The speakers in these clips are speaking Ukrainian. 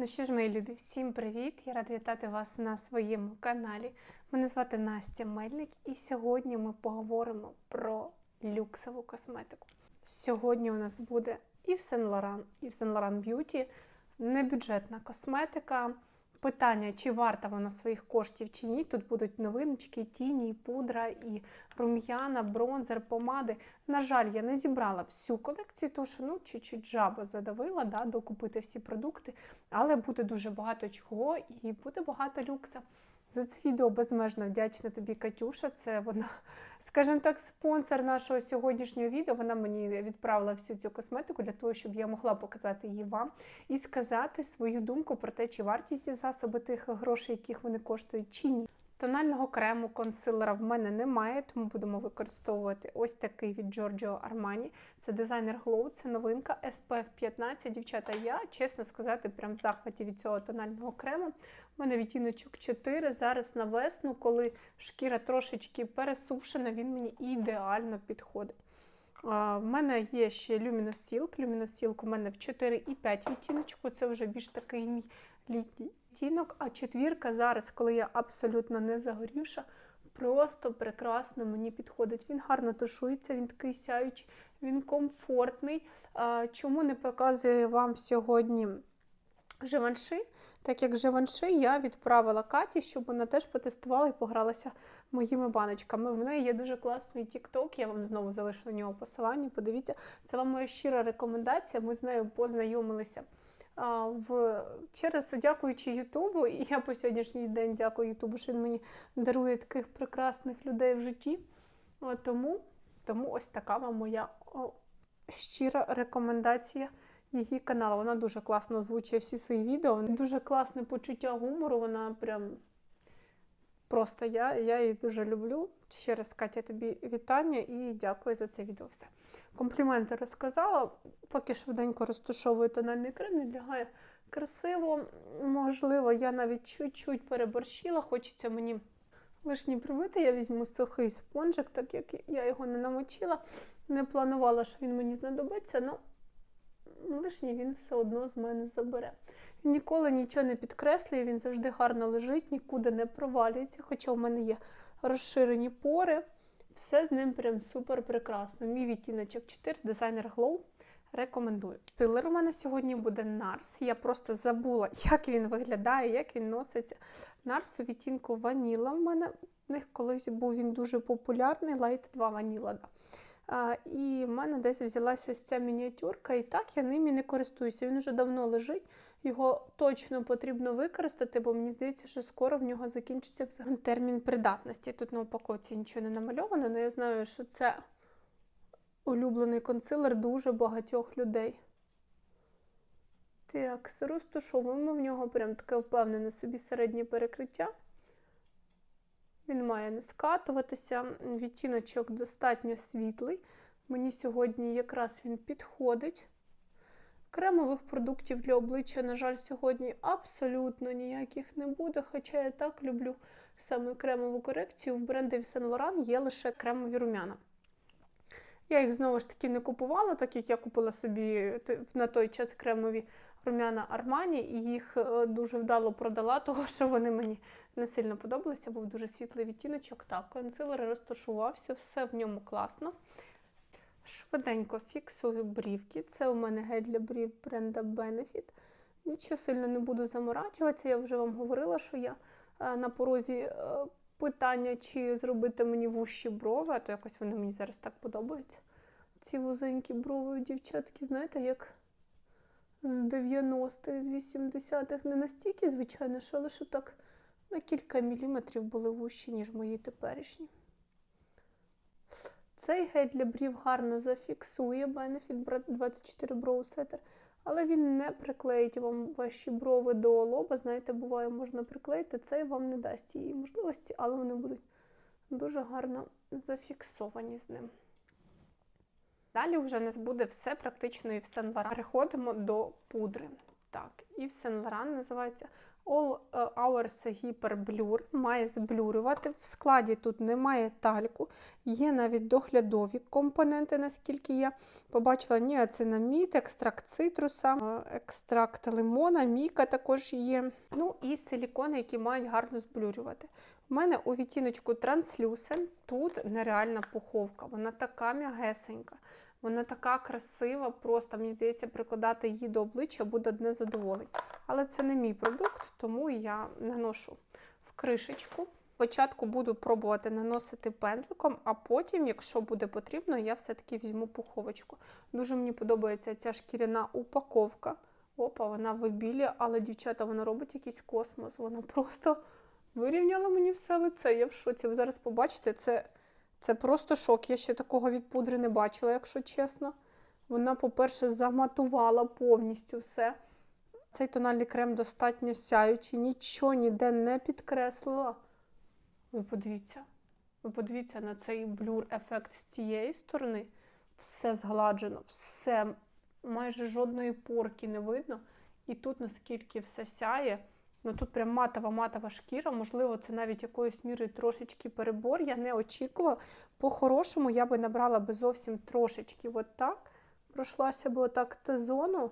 Ну що ж, мої любі, всім привіт! Я рада вітати вас на своєму каналі. Мене звати Настя Мельник, і сьогодні ми поговоримо про люксову косметику. Сьогодні у нас буде і Сен Лоран, і Сен Лоран Б'юті. небюджетна косметика. Питання, чи варта вона своїх коштів чи ні. Тут будуть новиночки, тіні, пудра, і рум'яна, бронзер, помади. На жаль, я не зібрала всю колекцію, тому що ну, чуть-чуть жаба задавила, да, докупити всі продукти, але буде дуже багато чого і буде багато люкса. За це відео безмежно вдячна тобі, Катюша. Це вона, скажімо так, спонсор нашого сьогоднішнього відео. Вона мені відправила всю цю косметику для того, щоб я могла показати її вам і сказати свою думку про те, чи вартість ці засоби тих грошей, яких вони коштують, чи ні. Тонального крему консилера в мене немає, тому будемо використовувати ось такий від Giorgio Armani. Це дизайнер Glow, це новинка SPF 15. Дівчата, я, чесно сказати, прям в захваті від цього тонального крему. У мене відтіночок 4. Зараз на весну, коли шкіра трошечки пересушена, він мені ідеально підходить. В мене є ще. Luminous Silk у мене в 4,5 відтіночку. Це вже більш такий мій літній відтінок. А четвірка зараз, коли я абсолютно не загорівша, просто прекрасно мені підходить. Він гарно тушується, він такий сяючий, він комфортний. Чому не показую вам сьогодні живанши? Так як живанши я відправила Каті, щоб вона теж потестувала і погралася моїми баночками. В неї є дуже класний TikTok, я вам знову залишу на нього посилання. Подивіться, це вам моя щира рекомендація. Ми з нею познайомилися в через дякуючи Ютубу. І я по сьогоднішній день дякую Ютубу, що він мені дарує таких прекрасних людей в житті. Тому, тому ось така вам моя щира рекомендація її каналу. Вона дуже класно озвучує всі свої відео. Дуже класне почуття гумору. Вона прям просто я, я її дуже люблю. Ще раз, Катя, тобі вітання і дякую за це відео. Все. Компліменти розказала. Поки швиденько розташовую тональний крем, він лягає красиво. Можливо, я навіть чуть-чуть переборщила. Хочеться мені лишні прибити. Я візьму сухий спонжик, так як я його не намочила. Не планувала, що він мені знадобиться. Ну, лишній він все одно з мене забере. Він ніколи нічого не підкреслює, він завжди гарно лежить, нікуди не провалюється, хоча в мене є розширені пори. Все з ним прям супер прекрасно. Мій відтіночок 4, дизайнер Glow. Рекомендую. Силер у мене сьогодні буде Нарс. Я просто забула, як він виглядає, як він носиться. Нарс у відтінку ваніла. В мене в них колись був він дуже популярний, Light 2 ваніла. Да. І в мене десь взялася ось ця мініатюрка, і так я ним і не користуюся. Він вже давно лежить. Його точно потрібно використати, бо мені здається, що скоро в нього закінчиться термін придатності. Тут на упаковці нічого не намальовано, але я знаю, що це улюблений консилер дуже багатьох людей. Так, розташовуємо в нього прям таке впевнене собі середнє перекриття. Він має не скатуватися, відтіночок достатньо світлий. Мені сьогодні якраз він підходить. Кремових продуктів для обличчя, на жаль, сьогодні абсолютно ніяких не буде. Хоча я так люблю саме кремову корекцію. В бренді Saint Laurent є лише кремові рум'яна. Я їх знову ж таки не купувала, так як я купила собі на той час кремові рум'яна Армані, і їх дуже вдало продала, тому що вони мені не сильно подобалися, був дуже світлий відтіночок. Так, консилер розташувався, все в ньому класно. Швиденько фіксую брівки. Це у мене гель для брів бренда Benefit. Нічого сильно не буду заморачуватися. Я вже вам говорила, що я на порозі питання, чи зробити мені вущі брови, а то якось вони мені зараз так подобаються. Ці вузенькі брови, дівчатки, знаєте, як з 90-х, з 80-х. Не настільки, звичайно, що лише так на кілька міліметрів були вущі, ніж мої теперішні. Цей гель для брів гарно зафіксує Benefit 24 Brow Setter, але він не приклеїть вам ваші брови до лоба. Знаєте, буває, можна приклеїти, це вам не дасть її можливості, але вони будуть дуже гарно зафіксовані з ним. Далі вже у нас буде все практично і в Сен-Лоран. Переходимо до пудри. так. і в Сен-Лоран називається All е, Hours Hyper Blur. Має зблюрювати. В складі тут немає тальку. Є навіть доглядові компоненти, наскільки я побачила. Ніацинамід, екстракт цитруса, е, екстракт лимона, міка також є. Ну і силікони, які мають гарно зблюрювати. У мене у відтіночку Translucent тут нереальна пуховка. Вона така м'ягесенька, вона така красива, просто мені здається, прикладати її до обличчя буде одне задоволення. Але це не мій продукт, тому я наношу в кришечку. Спочатку буду пробувати наносити пензликом, а потім, якщо буде потрібно, я все-таки візьму пуховочку. Дуже мені подобається ця шкіряна упаковка. Опа, вона вибілює, але дівчата, вона робить якийсь космос. Вона просто вирівняла мені все лице. Я в шоці. Ви зараз побачите, це, це просто шок. Я ще такого від пудри не бачила, якщо чесно. Вона, по-перше, заматувала повністю все. Цей тональний крем достатньо сяючий, нічого ніде не підкреслила. Ви подивіться. Ви подивіться на цей блюр-ефект з цієї сторони. Все згладжено, все, майже жодної порки не видно. І тут наскільки все сяє. Ну тут прям матова-матова шкіра, можливо, це навіть якоюсь мірою трошечки перебор. Я не очікувала. По-хорошому я би набрала би зовсім трошечки от так. Пройшлася би отак Т-зону.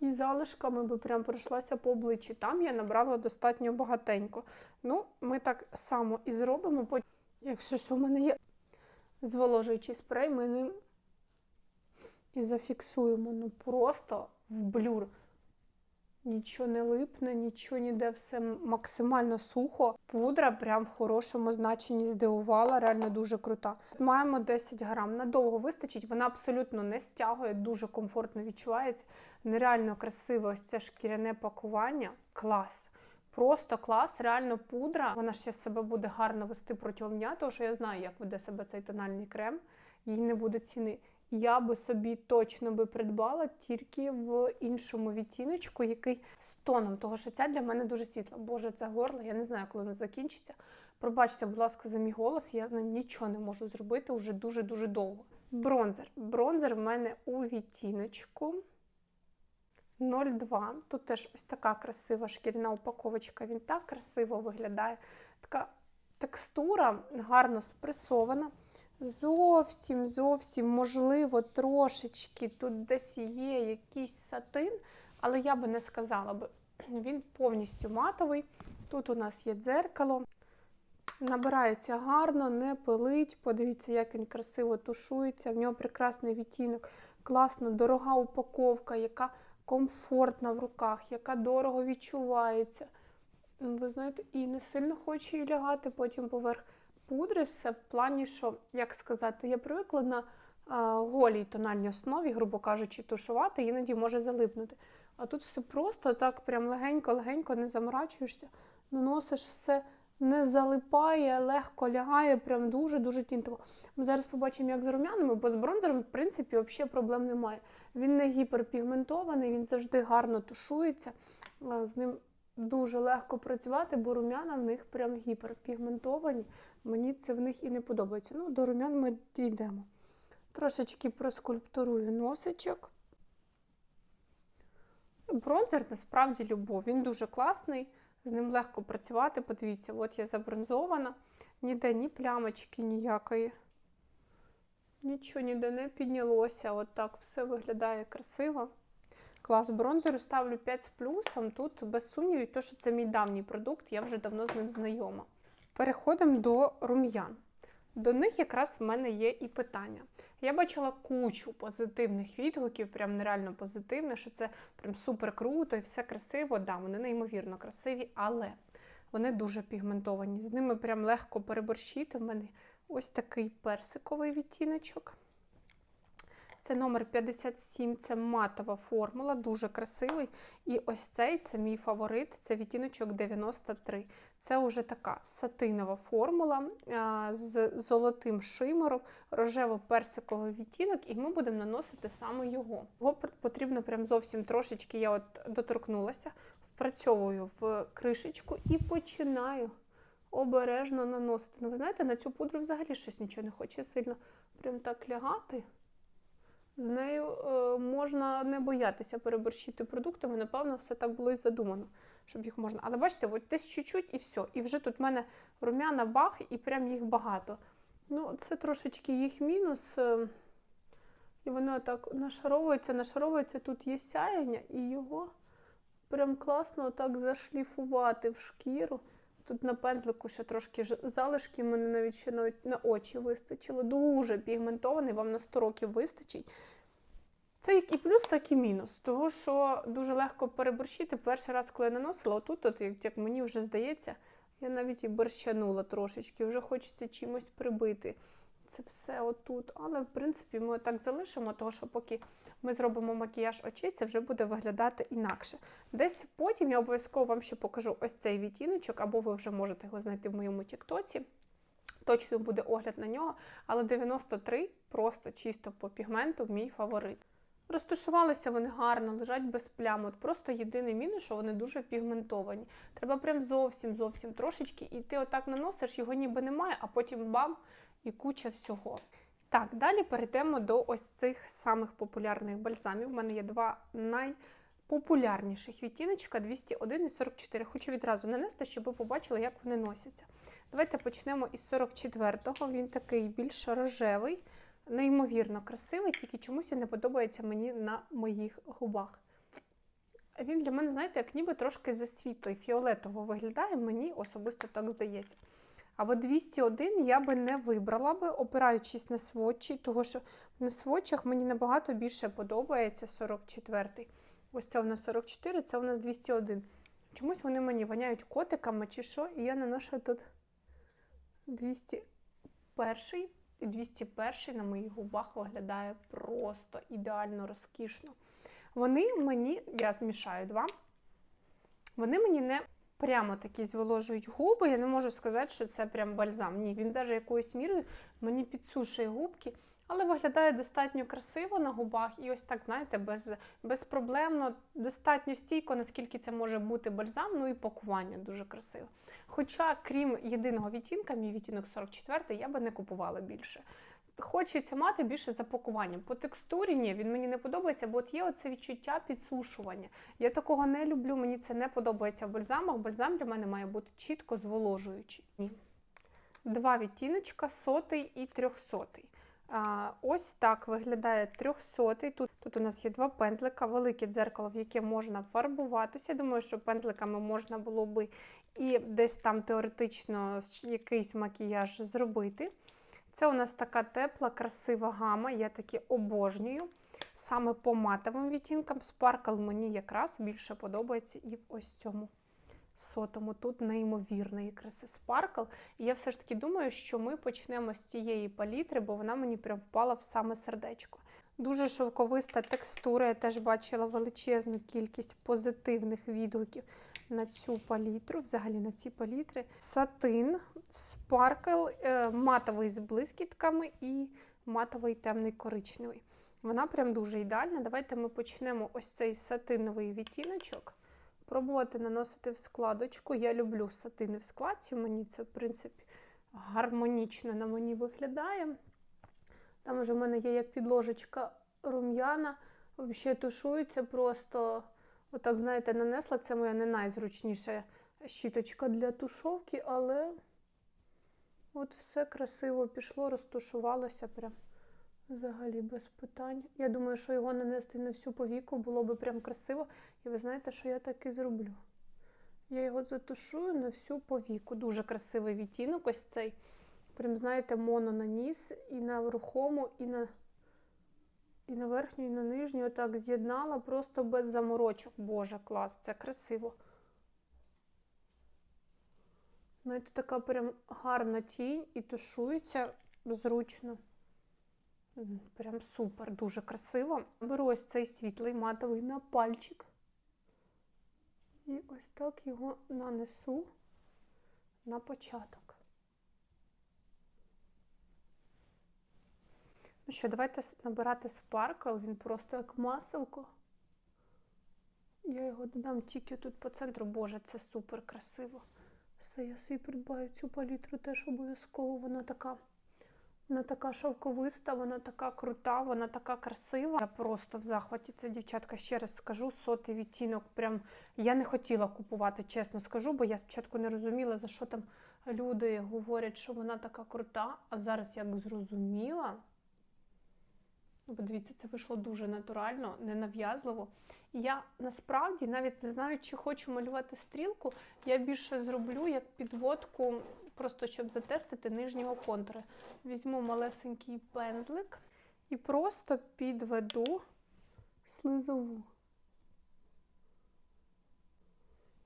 І залишками би прям пройшлася по обличчі. Там я набрала достатньо багатенько. Ну, ми так само і зробимо. Якщо що в мене є зволожуючий спрей, ми ним і зафіксуємо. Ну просто в блюр. Нічого не липне, нічого ніде, все максимально сухо. Пудра прям в хорошому значенні здивувала, реально дуже крута. Маємо 10 грам. Надовго вистачить, вона абсолютно не стягує, дуже комфортно відчувається. Нереально красиве ось це шкіряне пакування. Клас. Просто клас, реально пудра. Вона ще себе буде гарно вести протягом дня, тому що я знаю, як веде себе цей тональний крем, їй не буде ціни. Я би собі точно би придбала тільки в іншому відтіночку, який з тоном, того що ця для мене дуже світла. Боже, це горло, я не знаю, коли воно закінчиться. Пробачте, будь ласка, за мій голос, я з ним нічого не можу зробити вже дуже-дуже довго. Бронзер. Бронзер в мене у відтіночку 02. Тут теж ось така красива шкіряна упаковочка. Він так красиво виглядає. Така текстура гарно спресована. Зовсім, зовсім, можливо, трошечки тут десь є якийсь сатин, але я би не сказала би. Він повністю матовий. Тут у нас є дзеркало. Набирається гарно, не пилить. Подивіться, як він красиво тушується. В нього прекрасний відтінок, класна, дорога упаковка, яка комфортна в руках, яка дорого відчувається. Ви знаєте, і не сильно хоче її лягати потім поверх пудри все в плані, що, як сказати, я привикла на голій тональній основі, грубо кажучи, тушувати, іноді може залипнути. А тут все просто так, прям легенько-легенько, не заморачуєшся, наносиш все, не залипає, легко лягає, прям дуже-дуже тінтово. Ми зараз побачимо, як з румянами, бо з бронзером, в принципі, взагалі проблем немає. Він не гіперпігментований, він завжди гарно тушується. З ним дуже легко працювати, бо румяна в них прям гіперпігментовані. Мені це в них і не подобається. Ну, до румян ми дійдемо. Трошечки проскульптурую носичок. Бронзер насправді любов. Він дуже класний, з ним легко працювати. Подивіться, от я забронзована, ніде ні плямочки ніякої. Нічого ніде не піднялося. От так все виглядає красиво. Клас бронзеру ставлю 5 з плюсом. Тут без сумнівів, то, що це мій давній продукт, я вже давно з ним знайома. Переходимо до рум'ян. До них якраз в мене є і питання. Я бачила кучу позитивних відгуків, прям нереально позитивних, що це прям супер круто і все красиво. Да, вони неймовірно красиві, але вони дуже пігментовані. З ними прям легко переборщити. В мене ось такий персиковий відтіночок. Це номер 57, це матова формула, дуже красивий. І ось цей це мій фаворит, це відтіночок 93. Це вже така сатинова формула з золотим шимером, рожево-персиковий відтінок, і ми будемо наносити саме його. Його потрібно прям зовсім трошечки, я от доторкнулася, впрацьовую в кришечку і починаю обережно наносити. Ну, ви знаєте, на цю пудру взагалі щось нічого не хоче сильно прям так лягати. З нею е, можна не боятися переборщити продуктами. Напевно, все так було і задумано, щоб їх можна. Але бачите, от десь чуть-чуть і все. І вже тут в мене рум'яна бах, і прям їх багато. Ну, це трошечки їх мінус. е, І воно так нашаровується, нашаровується. Тут є сяєння, і його прям класно так зашліфувати в шкіру. Тут на пензлику ще трошки залишки, мене навіть ще навіть на очі вистачило. Дуже пігментований, вам на 100 років вистачить. Це як і плюс, так і мінус. Того, що дуже легко переборщити. Перший раз, коли я наносила, отут, от, як, як мені вже здається, я навіть і борщанула трошечки, вже хочеться чимось прибити. Це все отут. Але, в принципі, ми так залишимо, того, що поки ми зробимо макіяж очей, це вже буде виглядати інакше. Десь потім я обов'язково вам ще покажу ось цей відтіночок, або ви вже можете його знайти в моєму тіктоці. Точно буде огляд на нього, але 93 просто чисто по пігменту мій фаворит. Розташувалися вони гарно, лежать без плям. От просто єдиний мінус, що вони дуже пігментовані. Треба прям зовсім зовсім трошечки, і ти отак наносиш, його ніби немає, а потім бам і куча всього. Так, далі перейдемо до ось цих самих популярних бальзамів. У мене є два найпопулярніших відтіночка 201 і 44. Хочу відразу нанести, щоб ви побачили, як вони носяться. Давайте почнемо із 44-го. Він такий більш рожевий, неймовірно красивий, тільки чомусь він не подобається мені на моїх губах. Він для мене, знаєте, як ніби трошки засвітлий, фіолетово виглядає, мені особисто так здається. А от 201 я би не вибрала би, опираючись на сводчі, тому що на сводчах мені набагато більше подобається 44-й. Ось це у нас 44, це у нас 201. Чомусь вони мені воняють котиками чи що, і я наношу тут 201 і 201 на моїх губах виглядає просто ідеально розкішно. Вони мені, я змішаю два, вони мені не прямо такі зволожують губи. Я не можу сказати, що це прям бальзам. Ні, він навіть якоюсь мірою мені підсушує губки, але виглядає достатньо красиво на губах і ось так, знаєте, без, безпроблемно, достатньо стійко, наскільки це може бути бальзам, ну і пакування дуже красиве. Хоча, крім єдиного відтінка, мій відтінок 44, я би не купувала більше. Хочеться мати більше за пакуванням. По текстурі ні, він мені не подобається, бо от є оце відчуття підсушування. Я такого не люблю, мені це не подобається в бальзамах. Бальзам для мене має бути чітко зволожуючий. Ні. Два відтіночка, сотий і трьохсотий. А, ось так виглядає трьохсотий. Тут, тут у нас є два пензлика, велике дзеркало, в яке можна фарбуватися. Думаю, що пензликами можна було би і десь там теоретично якийсь макіяж зробити. Це у нас така тепла, красива гама, я таки обожнюю. Саме по матовим відтінкам. Спаркл мені якраз більше подобається і в ось цьому сотому. Тут неймовірної краси спаркл. І я все ж таки думаю, що ми почнемо з цієї палітри, бо вона мені прям впала в саме сердечко. Дуже шовковиста текстура. Я теж бачила величезну кількість позитивних відгуків на цю палітру, взагалі на ці палітри. Сатин, спаркл, е, матовий з блискітками і матовий темний коричневий. Вона прям дуже ідеальна. Давайте ми почнемо ось цей сатиновий відтіночок. Пробувати наносити в складочку. Я люблю сатини в складці, мені це, в принципі, гармонічно на мені виглядає. Там вже в мене є як підложечка рум'яна, взагалі тушується просто. Отак, знаєте, нанесла це моя не найзручніша щіточка для тушовки, але от все красиво пішло, розтушувалося прям взагалі без питань. Я думаю, що його нанести на всю повіку було би прям красиво. І ви знаєте, що я так і зроблю. Я його затушую на всю повіку. Дуже красивий відтінок ось цей. Прям, знаєте, моно на ніс, і на рухому, і на і на верхню, і на нижню отак з'єднала просто без заморочок. Боже, клас, це красиво. Знаєте, така прям гарна тінь і тушується зручно. Прям супер, дуже красиво. Беру ось цей світлий матовий на пальчик. І ось так його нанесу на початок. Ну що, давайте набирати спаркл, він просто як маселко. Я його додам тільки тут по центру. Боже, це супер красиво. Все, я собі придбаю цю палітру теж обов'язково. Вона така Вона така шовковиста, вона така крута, вона така красива. Я просто в захваті. Це дівчатка ще раз скажу. Сотий відтінок. Прям я не хотіла купувати, чесно скажу, бо я спочатку не розуміла, за що там люди говорять, що вона така крута. А зараз як зрозуміла. Ну, Подивіться, це вийшло дуже натурально, ненав'язливо. Я насправді навіть не знаю, чи хочу малювати стрілку. Я більше зроблю як підводку, просто щоб затестити нижнього контура. Візьму малесенький пензлик і просто підведу слизову.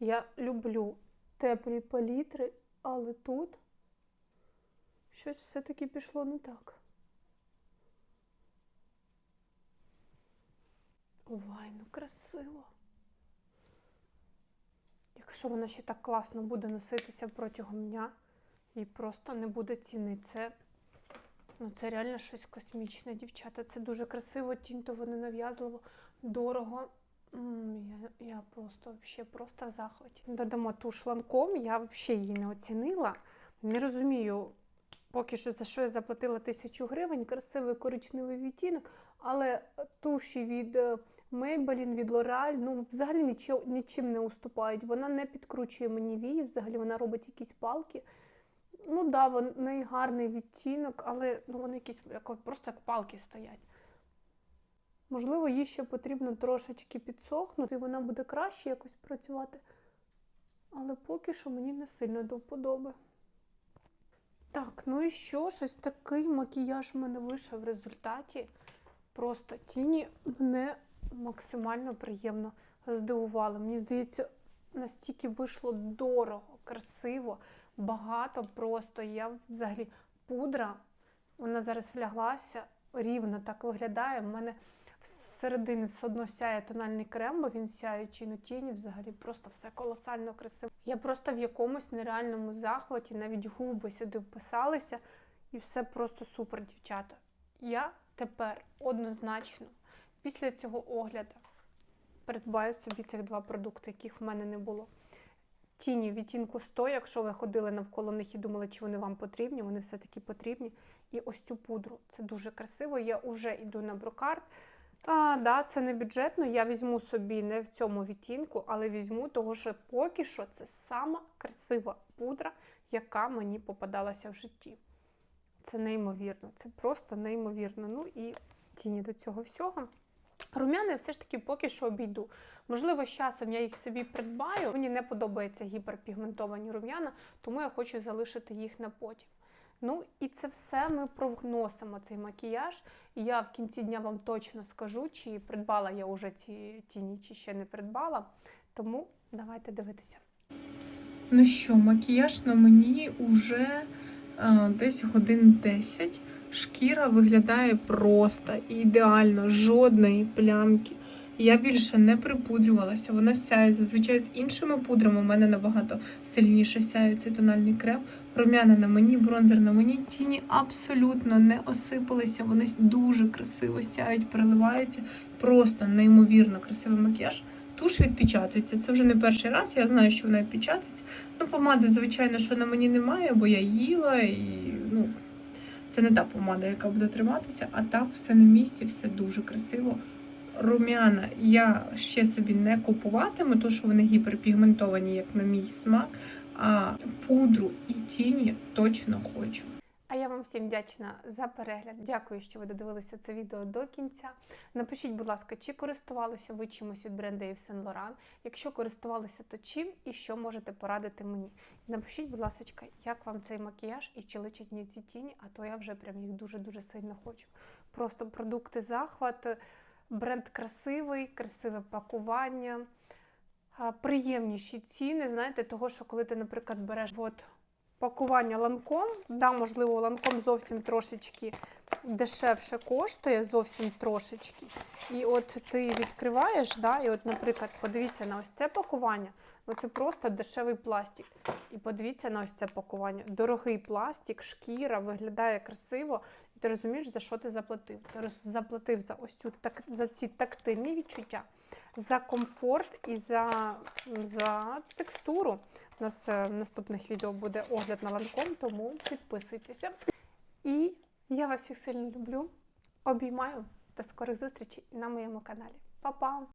Я люблю теплі палітри, але тут щось все-таки пішло не так. Ой, ну красиво. Якщо вона ще так класно буде носитися протягом дня і просто не буде ціни, це, ну, це реально щось космічне, дівчата. Це дуже красиво, тінтово, ненав'язливо, дорого. Я, я просто, вообще, просто в захваті. Додамо туш ланком, я взагалі її не оцінила. Не розумію поки що за що я заплатила тисячу гривень, красивий коричневий відтінок, але туші від е, Maybelline, від L'Oreal, ну взагалі нічого, нічим не уступають. Вона не підкручує мені вії, взагалі вона робить якісь палки. Ну да, в неї гарний відтінок, але ну, вони якісь як, просто як палки стоять. Можливо, їй ще потрібно трошечки підсохнути, і вона буде краще якось працювати. Але поки що мені не сильно до вподоби. Так, ну і що? Щось такий макіяж в мене вийшов в результаті. Просто тіні мене максимально приємно здивували. Мені здається, настільки вийшло дорого, красиво, багато просто. Я взагалі пудра, вона зараз вляглася, рівно так виглядає. У мене всередині все одно сяє тональний крем, бо він сяючий на тіні, взагалі просто все колосально красиво. Я просто в якомусь нереальному захваті, навіть губи сюди вписалися, і все просто супер, дівчата. Я тепер однозначно після цього огляду придбаю собі цих два продукти, яких в мене не було. Тіні відтінку 100, якщо ви ходили навколо них і думали, чи вони вам потрібні, вони все-таки потрібні. І ось цю пудру. Це дуже красиво. Я вже йду на брокарт. А, да, це не бюджетно. Я візьму собі не в цьому відтінку, але візьму, того що поки що це сама красива пудра, яка мені попадалася в житті. Це неймовірно, це просто неймовірно. Ну і тіні до цього всього. Рум'яни все ж таки поки що обійду. Можливо, з часом я їх собі придбаю. Мені не подобаються гіперпігментовані рум'яна, тому я хочу залишити їх на потім. Ну і це все ми провносимо цей макіяж. І я в кінці дня вам точно скажу, чи придбала я вже ці тіні, чи ще не придбала. Тому давайте дивитися. Ну що, макіяж на мені уже десь годин 10. Шкіра виглядає просто ідеально, жодної плямки. Я більше не припудрювалася, вона сяє. Зазвичай з іншими пудрами у мене набагато сильніше сяє цей тональний крем. Рум'яна на мені, бронзер на мені, тіні абсолютно не осипалися. Вони дуже красиво сяють, переливаються. Просто неймовірно красивий макіяж. Туш відпечатується. Це вже не перший раз. Я знаю, що вона відпечатується. Ну, помади, звичайно, що на мені немає, бо я їла і ну. Це не та помада, яка буде триматися, а там все на місці, все дуже красиво. Рум'яна я ще собі не купуватиму, тому що вони гіперпігментовані, як на мій смак. А пудру і тіні точно хочу. А я вам всім вдячна за перегляд. Дякую, що ви додивилися це відео до кінця. Напишіть, будь ласка, чи користувалися ви чимось від бренду Yves Saint Laurent? Якщо користувалися, то чим і що можете порадити мені? Напишіть, будь ласка, як вам цей макіяж і чи личить мені ці тіні, а то я вже прям їх дуже-дуже сильно хочу. Просто продукти захват, бренд красивий, красиве пакування. Приємніші ціни, знаєте, того, що коли ти, наприклад, береш от пакування ланком. Да, можливо, ланком зовсім трошечки дешевше коштує, зовсім трошечки. І от ти відкриваєш, да, і от, наприклад, подивіться на ось це пакування. Ну це просто дешевий пластик. І подивіться на ось це пакування. Дорогий пластик, шкіра, виглядає красиво. І ти розумієш, за що ти заплатив? Ти заплатив за ось цю так, за ці тактильні відчуття, за комфорт і за, за текстуру. У нас е, в наступних відео буде огляд на ланком, тому підписуйтеся. І Я вас всіх сильно люблю, обіймаю та скорих зустрічей на моєму каналі. Па-па!